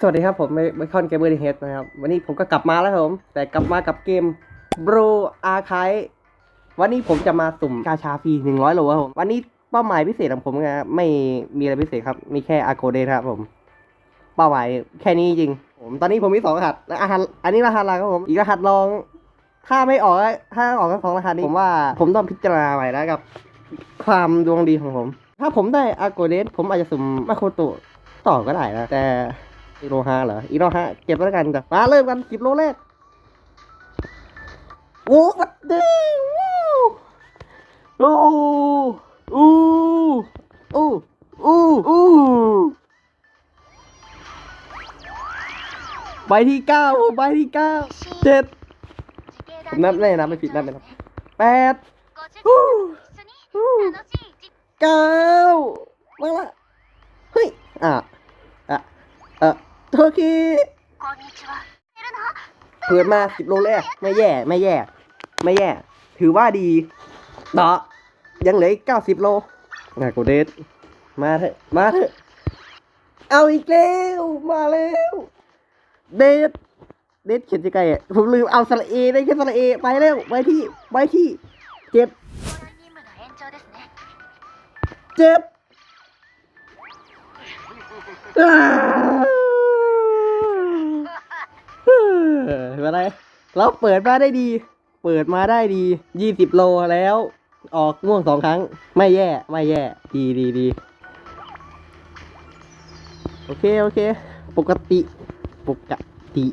สวัสดีครับผมไมคอนเกมเมอร์ดีเฮดนะครับ วันนี้ผมก็กลับมาแล้วครับผม แต่กลับมากับเกม Bro Archive วันนี้ผมจะมาสุ่มกาชาฟรี100โลครับผม วันนี้เป้าหมายพิเศษของผมนะครับไม่มีอะไรพิเศษครับ มีแค่อาโกเดครับผม เป้าหมายแค่นี้จริง ผมตอนนี้ผมมีสองรหัสและอหารอันนี้รหัสอะไรครับผม อีกรหัสรอง ถ้าไม่ออก ถ้าออกทั้งสองรหัสนี้ผมว่าผมต้องพิจารณาใหม่แล้วกับ ความดวงดีของผม ถ้าผมได้อาโกเดสผมอาจจะสุ่มมาโคโตะต่อก็ได้นะแต่ อีโนฮาเหรออีโนฮาเก็บแล้วกันจ้ะมาเริ่มกันสิบโลแรกโอ้วัดเด้ว้าวโอ้โอ้โอ้โอ้โอ้ใบที่เก้าใบที่เก้าเจ็ดผมนับแน่นะไม่ผิดนับเลยนะแปดเก้ามาละ โอเคเผินมาสิบโลแรก ไม่แย่ ไม่แย่ ไม่แย่ ถือว่าดีต่อยังเหลืออีกเก้าสิบโลนโกเดทมาเถอะ มาเถอะ เอาอีกแล้ว มาแล้ว เดทเดทเขียนจะไกลผมลืมเอาสระเอได้แค่สระเอ ไปแล้ว ไปที่ ไปที่ เจ็บ เจ็บ อะไร เราเปิดมาได้ดี เปิดมาได้ดียี่สิบโลแล้ว ออกม่วงสองครั้ง ไม่แย่ ไม่แย่ ดีดีดีโอเค โอเค ปกติ ปกติ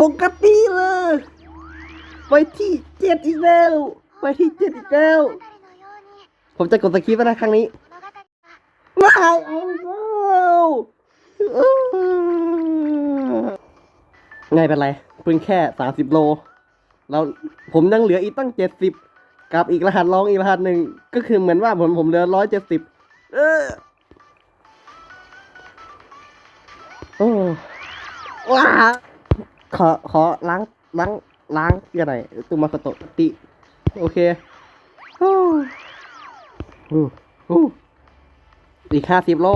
ปกติเลย ไปที่เจ็ดอีกแล้ว ไปที่เจ็ดอีกแล้ว ผมจะกดสคริปต์นะครั้งนี้ ไม่เอ้ว ไงเป็นไรเพิ่งแค่สามสิบโลแล้วผมยังเหลืออีกตั้งเจ็ดสิบกับอีกรหัสรองอีกรหัสหนึ่งก็คือเหมือนว่าผมผมเหลือร้อยเจ็ดสิบเออโอ้ว้าขอขอล้างล้างล้างยังไงตุมาโคโตติ โอเคโอ้โอ้โอ้อีกห้าสิบโล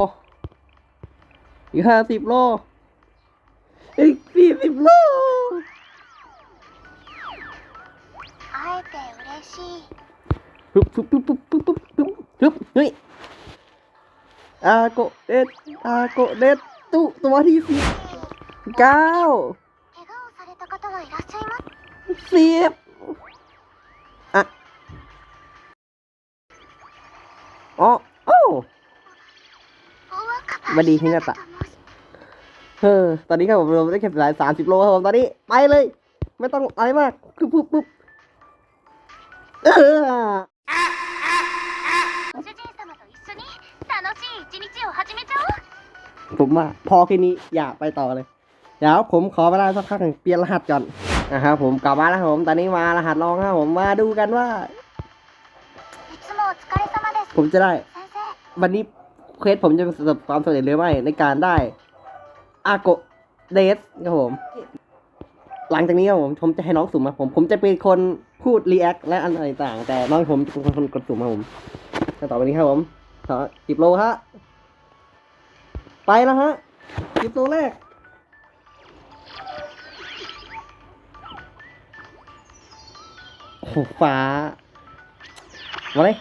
อีกห้าสิบโลอีก สี่สิบโล 会えて嬉しい ปึ๊บปึ๊บปึ๊บปึ๊บปึ๊บปึ๊บปึ๊บปึ๊บเฮ้ยอาโกเดตอาโกเดตตุตัวที่สิบเก้า 怪我をされた方はいらっしゃいます สิบอ่ะอ๋อโอ้ 大若葉 ม ออตอนนี้ครับผมเราได้แค่หลายสามสิบโลครับผมตอนนี้ไปเลย ไม่ต้องอะไรมากคือปุ๊บปุ๊บผมว่าพอแค่นี้อย่าไปต่อเลยเดี๋ยวผมขอเวลาสักพักหนึ่งเปลี่ยนรหัสก่อนนะครับผมกลับมาแล้วผมตอนนี้มารหัสลองครับผมมาดูกันว่า ผมจะได้ วันนี้เควสผมจะประสบความสำเร็จหรือไม่ในการได้ อาโกเดสครับผม หลังจากนี้ครับผมผมจะให้น้องสุ่มครับผม ผมจะเป็นคนพูดรีแอคและอะไรต่าง แต่น้องผมจะเป็นคนกดสุ่มครับผมก็ต่อไปนี้ครับผมขอสิบโลฮะ ไปแล้วฮะสิบโลแรกโอ้ฟ้ามาเลย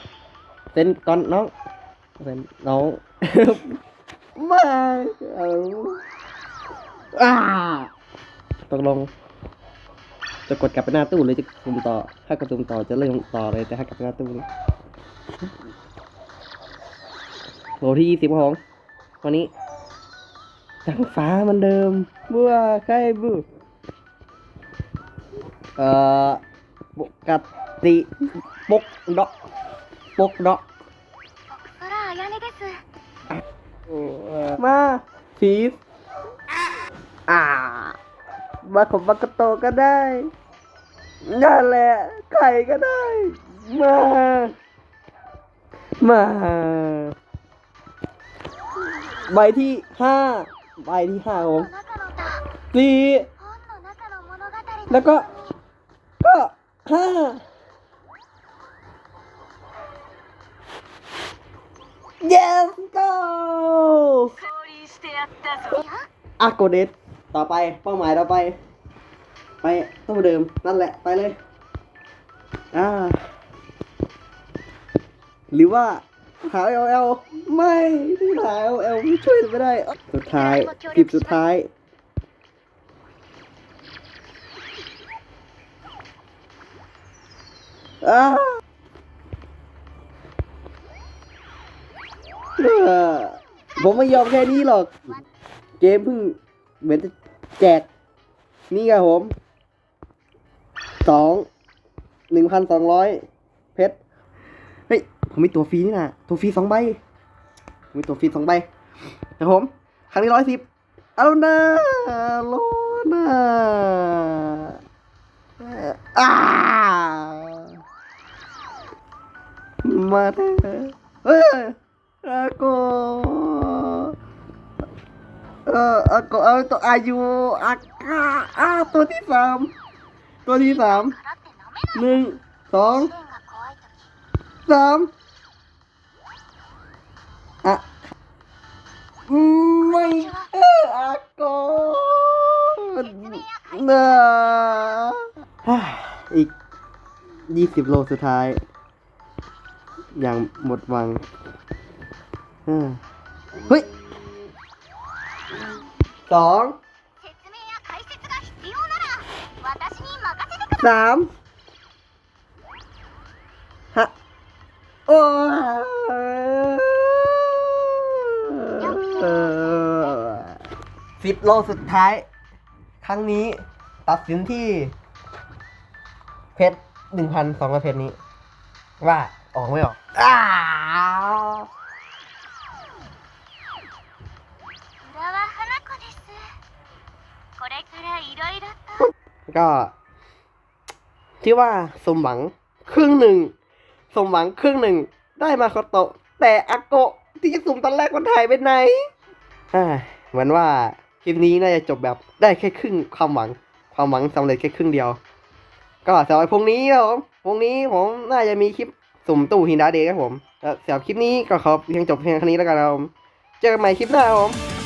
เซ็นก่อนน้องเซ็นน้อง มาเอา อ้าตกลง จะกดกลับไปหน้าตู้เลยจะกมต่อ ถ้ากดต่อจะเริ่มต่อเลยแต่ถ้ากลับไปหน้าตู้นี่โหลที่ยี่สิบของวันนี้ทั้งฟ้ามันเดิมบัวใครบูเอ่อปกติปกดอกปกดอกมาพีซ่ามาของมากโตก็ได้นั่นแหละไข่ก็ได้ มา มา ใบที่ห้าใบที่ห้าผมสี่แล้วก็ ก็ห้าเยส go อากูเดต ต่อไปเป้าหมายต่อไป ไปตู้เดิมนั่นแหละไปเลยอ่าหรือว่าหา LL ไม่หา LL ไม่ช่วยไม่ได้สุดท้ายคลิปสุดท้ายอ้าผมไม่ยอมแค่นี้หรอก เกมเพิ่ง เหมือนจะแจก นี่ไงผมสองหนึ่งพันสองร้อยเพชรเฮ้ย ผมมีตัวฟรีนี่นะตัวฟรีสองใบผมมีตัวฟรีสองใบนะผม ครั้งนี้ร้อยสิบอานะโลนะอ่ามาเถอะเฮ้ยอาโก เออก็เอาตัวอายุอาคาอาตัวที่สามตัวที่สามหนึ่งสองสามอะไม่เอออากอนนะอีกยี่สิบโลสุดท้าย อย่างหมดวังเฮ้ย สองสามฮะโอ้สิบโลสุดท้าย ครั้งนี้ตัดสินที่ เพชรหนึ่งพันสองร้เพชรนี้ ว่า ออกไม่ออกอ้า ก็ ที่ว่าสมหวังครึ่งหนึ่งสมหวังครึ่งหนึ่งได้มาคาโตะ แต่อาโกะที่สุ่มตอนแรกมันถ่ายไปไหนอ่าเหมือนว่าคลิปนี้น่าจะจบแบบได้แค่ครึ่งความหวัง ความหวังสำเร็จแค่ครึ่งเดียว ก็สำหรับพรุ่งนี้ครับผมพรุ่งนี้ผมน่าจะมีคลิปสุ่มตู้ฮินดาเดย์ครับผมแล้วสำหรับคลิปนี้ก็ขอเพียงจบเพียงเท่นี้แล้วกันครับผมเจอกันใหม่คลิปหน้าครับผม